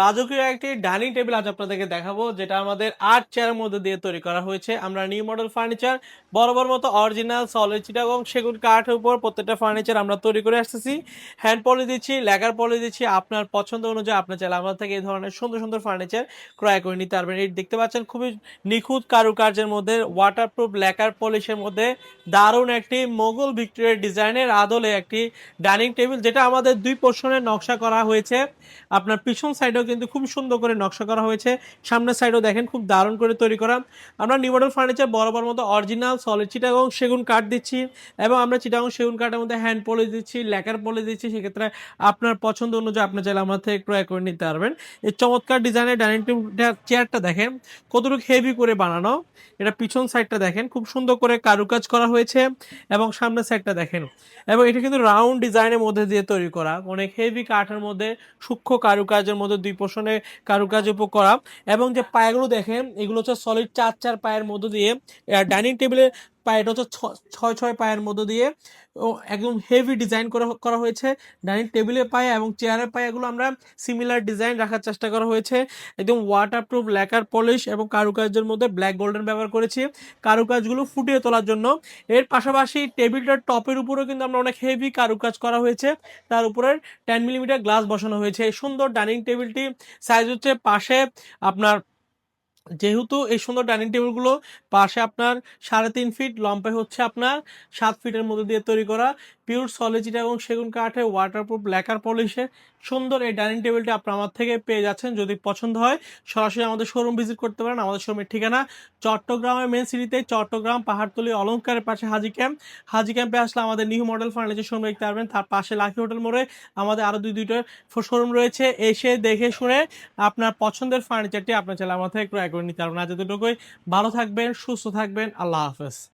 রাজকীয় একটি dining table আজ আপনাদেরকে দেখাবো, যেটা আমাদের আট চেয়ারের মধ্যে দিয়ে তৈরি করা হয়েছে। আমরা নিউ মডেল ফার্নিচার বরাবর মতো অরিজিনাল সলিড এবং সেগুন কাঠের উপর প্রত্যেকটা ফার্নিচার আমরা তৈরি করে আসতেছি। হ্যান্ড পলি দিচ্ছি লেগার পলি দিচ্ছি, আপনার পছন্দ অনুযায়ী আপনার চাইলে আমাদের থেকে এই ধরনের সুন্দর সুন্দর ফার্নিচার ক্রয় করে নিতে পারবেন। এই দেখতে পাচ্ছেন খুবই নিখুঁত কারুকার্যের মধ্যে ওয়াটারপ্রুফ লেকার পলিশের মধ্যে দারুণ একটি মোগল ভিক্টোরিয়ার ডিজাইনের আদলে একটি ডাইনিং টেবিল, যেটা আমাদের দুই পোর্শনের নকশা করা হয়েছে। আপনার পিছন সাইডেও কিন্তু খুব সুন্দর করে নকশা করা হয়েছে। সামনের সাইডেও দেখেন খুব দারুণ করে তৈরি করা। আমরা নিউ মডেল ফার্নিচার বরাবর মতো অরিজিনাল সলিড চিটাগং সেগুন কাঠ দিচ্ছি এবং আমরা চিটাগং সেগুন কাঠের মধ্যে হ্যান্ড পলি দিচ্ছি লেকার পলি দিচ্ছি। সেক্ষেত্রে আপনার পছন্দ অনুযায়ী আপনি চাইলে আমার থেকে ক্রয় করে নিতে পারবেন। এই চমৎকার ডিজাইনের ডাইনিং টেবিলটা চেয়ারটা দেখেন, কতটুকু হেভি করে বানানো। এটা পিছন সাইডটা দেখেন, খুব সুন্দর করে কারুকাজ করা হয়েছে এবং সামনের সাইডটা দেখেন। এবং এটা কিন্তু রাউন্ড ডিজাইনের মধ্যে দিয়ে তৈরি করা। অনেক হেভি কাঠের মধ্যে সূক্ষ্ম কারুকাজের মধ্যে দুই পোষণে কারুকাজ উপ করা। এবং যে পায়াগুলো দেখেন, এগুলো হচ্ছে সলিড চার চার পায়ের মধ্য দিয়ে ডাইনিং টেবিলের পায়েটা হচ্ছে ছ- ছয় ছয় পায়ের মধ্য দিয়ে একদম হেভি ডিজাইন করা করা হয়েছে। ডাইনিং টেবিলের পায়ে এবং চেয়ারের পায়েগুলো আমরা সিমিলার ডিজাইন রাখার চেষ্টা করা হয়েছে। একদম ওয়াটার প্রুফ ল্যাকার পলিশ এবং কারুকাজের মধ্যে ব্ল্যাক গোল্ডেন ব্যবহার করেছি। কারুকাজগুলো ফুটিয়ে তোলার জন্য। এর পাশাপাশি টেবিলটার টপের উপরেও কিন্তু আমরা অনেক হেভি কারুকাজ করা হয়েছে। তার উপরে টেন মিলিমিটার গ্লাস বসানো হয়েছে। এই সুন্দর ডাইনিং টেবিলটি সাইজ হচ্ছে পাশে আপনার যেহেতু এই সুন্দর ডাইনিং টেবিলগুলো পাশে আপনার সাড়ে তিন ফিট লম্বে হচ্ছে আপনার সাত ফিটের মধ্যে দিয়ে তৈরি করা পিওর সলিচিটা এবং সেগুন কাঠে ওয়াটারপ্রুফ ল্যাকার পলিশে সুন্দর এই ডাইনিং টেবিলটি আপনি আমার থেকে পেয়ে যাচ্ছেন। যদি পছন্দ হয়, সরাসরি আমাদের শোরুম ভিজিট করতে পারেন। আমাদের শোরুমের ঠিকানা চট্টগ্রামের মেন সিটিতে চট্টগ্রাম পাহাড়তলি অলঙ্কারের পাশে হাজি ক্যাম্প হাজি ক্যাম্পে আসলে আমাদের নিউ মডেল ফার্নিচার শোরুম দেখতে পারবেন। তার পাশে লাকি হোটেল মোড়ে আমাদের আরও দুই দুইটার শোরুম রয়েছে। এসে দেখে শুনে আপনার পছন্দের ফার্নিচারটি আপনার চাইলে আমার থেকে ক্রয় করে নিতে পারবেন আজ এতটুকুই। ভালো থাকবেন সুস্থ থাকবেন। আল্লাহ হাফেজ।